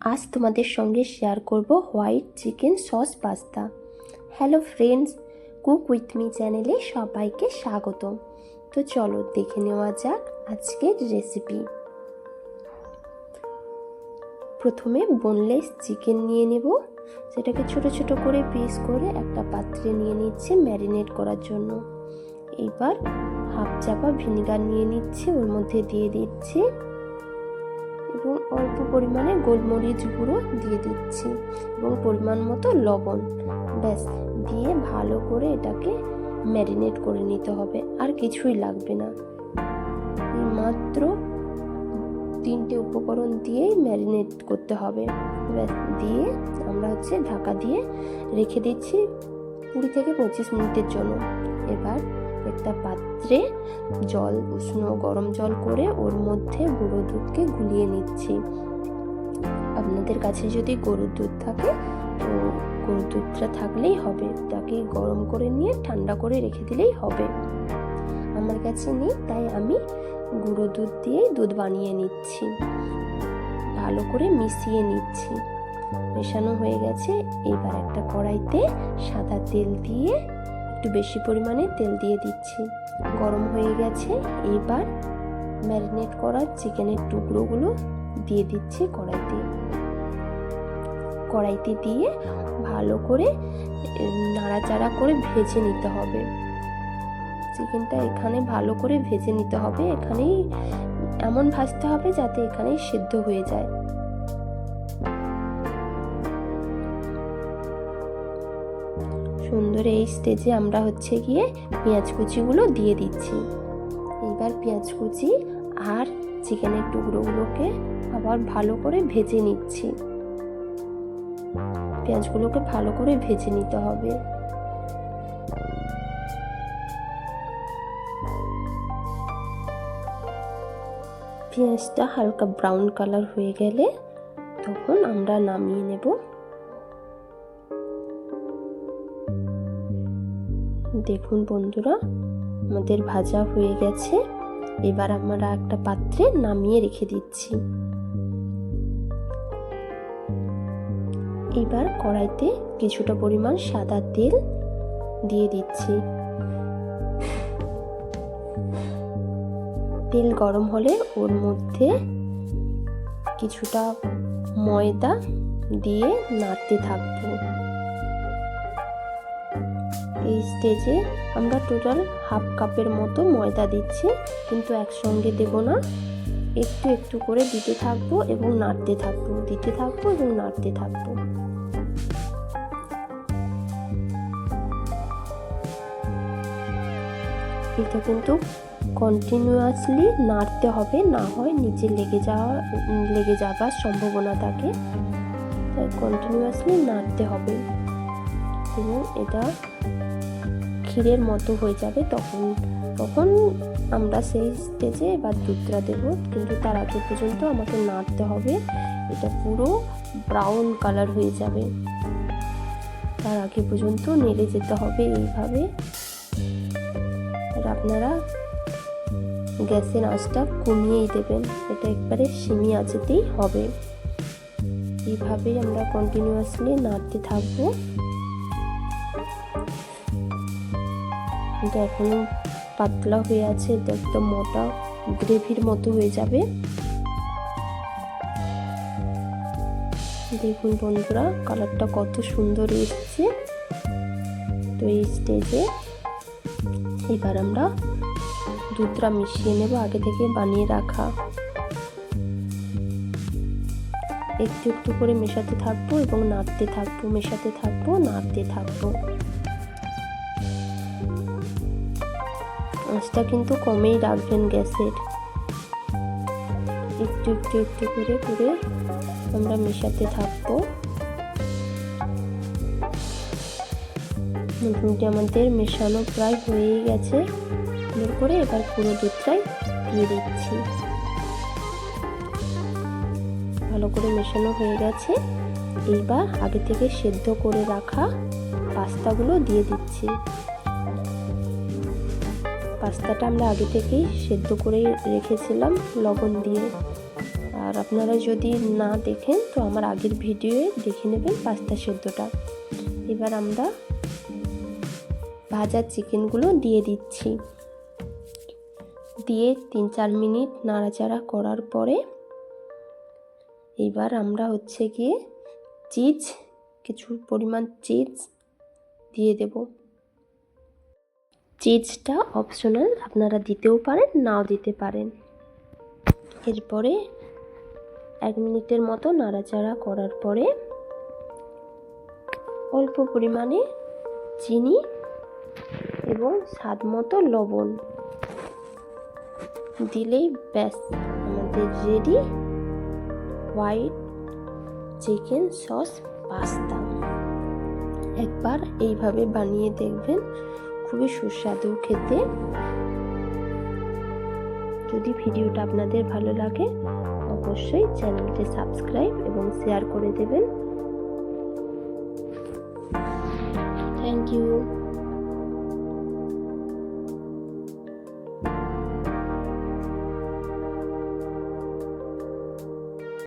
আজ তোমাদের সঙ্গে শেয়ার করব white chicken sauce pasta hello friends cook with me চ্যানেলে সবাইকে স্বাগত। তো চলো দেখে নেওয়া যাক আজকের রেসিপি প্রথমে বোনলেস চিকেন নিয়ে নেব। সেটাকে ছোট ছোট করে পিস করে একটা পাত্রে নিয়ে নিচ্ছে ম্যারিনেট করার জন্য। এবার হাফ চাপা ভিনিগার নিয়ে নিচ্ছে, ওর মধ্যে দিয়ে দিচ্ছি এবং অল্প পরিমাণে গোলমরিচ গুঁড়ো দিয়ে দিচ্ছি এবং পরিমাণ মতো লবণ। ব্যাস, দিয়ে ভালো করে এটাকে ম্যারিনেট করে নিতে হবে, আর কিছুই লাগবে না। মাত্র তিনটে উপকরণ দিয়েই ম্যারিনেট করতে হবে। ব্যাস, দিয়ে আমরা হচ্ছে ঢাকা দিয়ে রেখে দিচ্ছি কুড়ি থেকে পঁচিশ মিনিটের জন্য। এবার একটা পাত্রে জল, উষ্ণ গরম জল করে ওর মধ্যে গুঁড়ো দুধকে গুলিয়ে নিচ্ছি। আপনাদের কাছে যদি গরুর দুধ থাকে, তো গরুর দুধটা থাকলেই হবে। তাকে গরম করে নিয়ে ঠান্ডা করে রেখে দিলেই হবে। আমার কাছে নেই, তাই আমি গুঁড়ো দুধ দিয়েই দুধ বানিয়ে নিচ্ছি। ভালো করে মিশিয়ে নিচ্ছি। মেশানো হয়ে গেছে। এবার একটা কড়াইতে সাদা তেল দিয়ে একটু বেশি পরিমাণে তেল দিয়ে দিচ্ছি। গরম হয়ে গেছে, এবার ম্যারিনেট করা চিকেনের টুকরোগুলো দিয়ে দিচ্ছি কড়াইতে। কড়াইতে দিয়ে ভালো করে নাড়াচাড়া করে ভেজে নিতে হবে। চিকেনটা এখানে ভালো করে ভেজে নিতে হবে। এখানেই এমন ভাজতে হবে যাতে এখানেই সিদ্ধ হয়ে যায়। সুন্দর এই স্টেজে আমরা হচ্ছে গিয়ে পেঁয়াজ কুচিগুলো দিয়ে দিচ্ছি। এবার পেঁয়াজ কুচি আর চিকেনের টুকরোগুলোকে আবার ভালো করে ভেজে নিচ্ছি। পেঁয়াজগুলোকে ভালো করে ভেজে নিতে হবে। পেঁয়াজটা হালকা ব্রাউন কালার হয়ে গেলে তখন আমরা নামিয়ে নেব। দেখুন বন্ধুরা, আমাদের ভাজা হয়ে গেছে। এবার আমরা একটা পাত্রে নামিয়ে রেখে দিচ্ছি। এবার কড়াইতে কিছুটা পরিমাণ সাদা তেল দিয়ে দিচ্ছি। তেল গরম হলে ওর মধ্যে কিছুটা ময়দা দিয়ে নাড়তে থাকব। এই স্টেজে আমরা টোটাল হাফ কাপের মতো ময়দা দিচ্ছি, কিন্তু একসঙ্গে দেব না। একটু একটু করে দিতে থাকব এবং নাড়তে থাকব, দিতে থাকব এবং নাড়তে থাকব। এটা কিন্তু কন্টিনিউয়াসলি নাড়তে হবে, না হয় নিচে লেগে যাওয়া, লেগে যাবার সম্ভাবনা থাকে। তাই কন্টিনিউয়াসলি নাড়তে হবে। এবং এটা ক্ষীরের মতো হয়ে যাবে, তখন তখন আমরা সেই স্টেজে এবার দুধটা দেব। কিন্তু তার আগে পর্যন্ত আমাকে নাড়তে হবে। এটা পুরো ব্রাউন কালার হয়ে যাবে। তার আগে পর্যন্ত নেড়ে যেতে হবে এইভাবে। আর আপনারা গ্যাসের আঁচটা কমিয়েই দেবেন। এটা একবারে সিমি আঁচেতেই হবে। এইভাবেই আমরা কন্টিনিউয়াসলি নাড়তে থাকব। এটা এখনও পাতলা হয়ে আছে, এটা একদম মোটা, গ্রেভির মতো হয়ে যাবে। দেখুন বন্ধুরা, কালারটা কত সুন্দর এসছে। তো এই স্টেজে এবার আমরা দুধটা মিশিয়ে নেব, আগে থেকে বানিয়ে রাখা। একটু একটু করে মেশাতে থাকব এবং নাড়তে থাকব, মেশাতে থাকব, নাড়তে থাকব। আঁচটা কিন্তু কমেই রাখবেন গ্যাসের। একটু একটু একটু করে করে আমরা মেশাতে থাকব। মোটামুটি আমাদের মেশানো প্রায় হয়েই গেছে। বের করে এবার পুরো দুধটাই দিয়ে দিচ্ছি। ভালো করে মেশানো হয়ে গেছে। এইবার আগে থেকে সেদ্ধ করে রাখা পাস্তাগুলো দিয়ে দিচ্ছি। পাস্তাটা আমরা আগে থেকেই সেদ্ধ করে রেখেছিলাম, লবণ দিয়ে। আর আপনারা যদি না দেখেন, তো আমার আগের ভিডিওয়ে দেখে নেবেন পাস্তা সেদ্ধটা। এবার আমরা ভাজা চিকেনগুলো দিয়ে দিচ্ছি। দিয়ে তিন চার মিনিট নাড়াচাড়া করার পরে এবার আমরা হচ্ছে গিয়ে চিজ, কিছু পরিমাণ চিজ দিয়ে দেব। চিজটা অপশনাল আপনারা দিতেও পারেন, নাও দিতে পারেন। এরপরে এক মিনিটের মতো নাড়াচাড়া করার পরে অল্প পরিমাণে চিনি এবং স্বাদ মতো লবণ দিলেই ব্যাস, আমাদের ready white chicken sauce pasta একবার এইভাবে বানিয়ে দেখবেন। খুবই সুস্বাদু খেতে। যদি ভিডিওটা আপনাদের ভালো লাগে, অবশ্যই চ্যানেলটি সাবস্ক্রাইব এবং শেয়ার করে দেবেন। Thank you.